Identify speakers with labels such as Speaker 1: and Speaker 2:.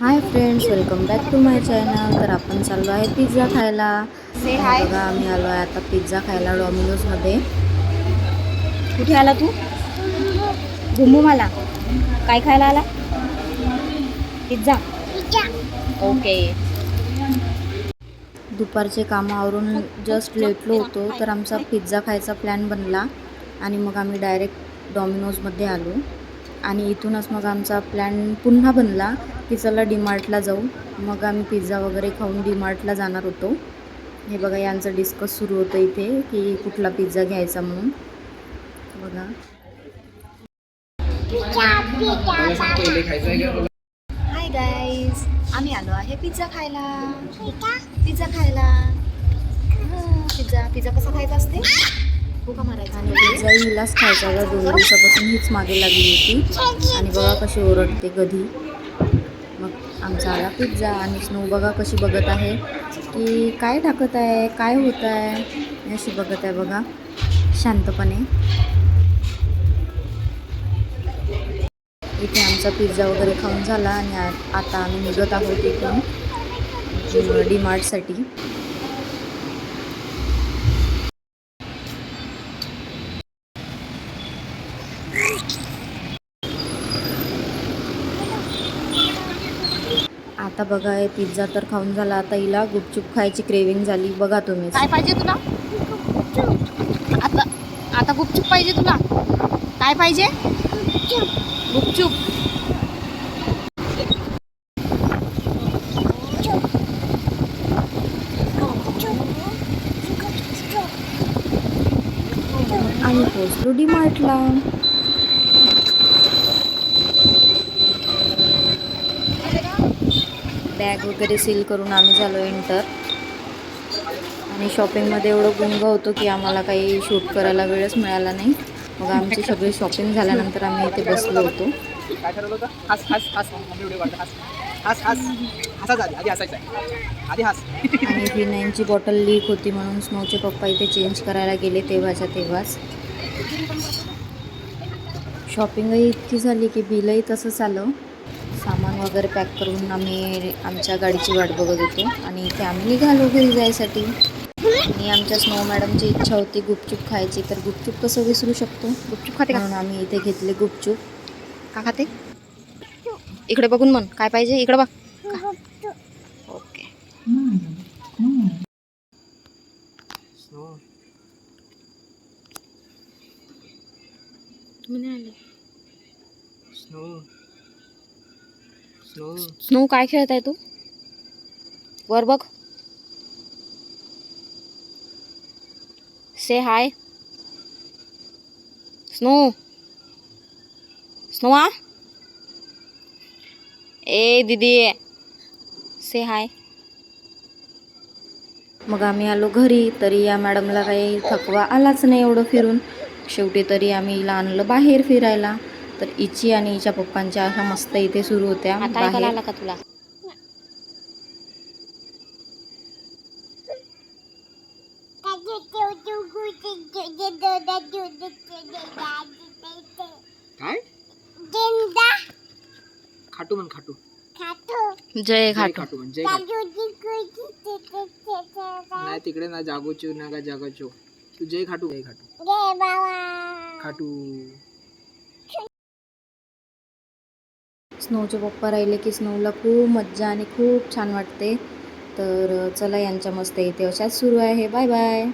Speaker 1: Hi friends welcome back to my channel तर आपण चाललो आहे पिझ्झा खायला. बघा आम्ही आलो आहे आता पिझ्झा खायला डॉमिनोजमध्ये
Speaker 2: कुठे आला तू? घुमू मला. काय खायला आला? पिझ्झा ओके
Speaker 1: दुपारचे कामं आवरून जस्ट लेटलो होतो तर आमचा पिझ्झा खायचा प्लॅन बनला. आणि मग आम्ही डायरेक्ट डॉमिनोजमध्ये आलो. आणि इथूनच मग आमचा प्लॅन पुन्हा बनला. की चला डीमार्टला जाऊ. मग आम्ही पिझ्झा वगैरे खाऊन डीमार्टला जाणार होतो. हे बघा यांचं डिस्कस सुरू होतं इथे की कुठला पिझ्झा घ्यायचा म्हणून. बघा.
Speaker 2: हाय गाईज आम्ही आलो आहे पिझ्झा खायला. पिझ्झा खायला. पिझ्झा पिझ्झा कसा खायचा असते? भुका मारायचा.
Speaker 1: आणि पिझ्झा हिलाच खायचा. दोन दिवसापासून हीच मागे लागली होती. आणि बघा कशी ओरडते कधी आमचा आला पिझ्झा आणि स्नो बघा कशी बघत आहे. की काय टाकत आहे काय होत आहे अशी बघत आहे बघा. शांतपणे. इथे आमचा पिझ्झा वगैरे खाऊन झाला आणि आ- आता आम्ही निघत आहोत इथून डीमार्टसाठी आता बघा हे पिझ्झा तर खाऊन झाला. आता हिला गुपचूप खायची क्रेविंग झाली. बघा तुम्ही.
Speaker 2: काय पाहिजे तुला? आता आता गुपचूप पाहिजे तुला? काय पाहिजे? गुपचूप.
Speaker 1: आणि पोचलो डीमार्टला बॅग वगैरे सील करून आम्ही झालो एंटर. आणि शॉपिंगमध्ये एवढं गुंग होतो की आम्हाला काही शूट करायला वेळच मिळाला नाही. मग आमची सगळी शॉपिंग झाल्यानंतर आम्ही इथे बसलो होतो. आणि व्ही नाईनची बॉटल लीक होती म्हणून स्नोचे पप्पा इथे चेंज करायला गेले तेव्हाच्या तेव्हाच. शॉपिंगही इतकी झाली की बिलही तसंच आलं. सामान वगैरे पॅक करून आम्ही आमच्या गाडीची वाट बघत होतो आणि इथे आम्ही निघालो घरी जायसाठी. आणि आमच्या स्नो मॅडमची इच्छा होती गुपचूप खायची तर गुपचूप कसं विसरू शकतो?
Speaker 2: गुपचूप खाते का?
Speaker 1: म्हणून आम्ही इथे घेतले गुपचूप.
Speaker 2: का खाते? इकडे बघून म्हण काय पाहिजे? इकडे बघ. ओके.
Speaker 3: स्नो
Speaker 2: तुम्ही नाही आले?
Speaker 3: स्नो. स्नो
Speaker 2: स्नो काय खेळत आहे तू? वर बघ. से हाय स्नो. स्नो आ ए दीदी. से हाय
Speaker 1: मग आम्ही आलो घरी तरी या मॅडमला काही थकवा आलाच नाही एवढं फिरून. शेवटी तरी आम्ही हिला आणलं बाहेर फिरायला. तर इची आणि हिच्या पप्पांच्या अशा मस्त इथे सुरू होत्या. बाहेर.
Speaker 2: का तुला?
Speaker 3: काय? खाटू म्हण खाटू.
Speaker 2: जय
Speaker 3: खाटू. म्हण जय खाटू. नाही तिकडे ना जागोचू ना का जागोचू तू जय खाटू जय खाटू. खाटू.
Speaker 1: स्नोचे पप्पा राहिले की स्नोला खूप मज्जा आणि खूप छान वाटते. तर चला यांच्या मस्त इथे अशाच सुरू आहे. Bye bye.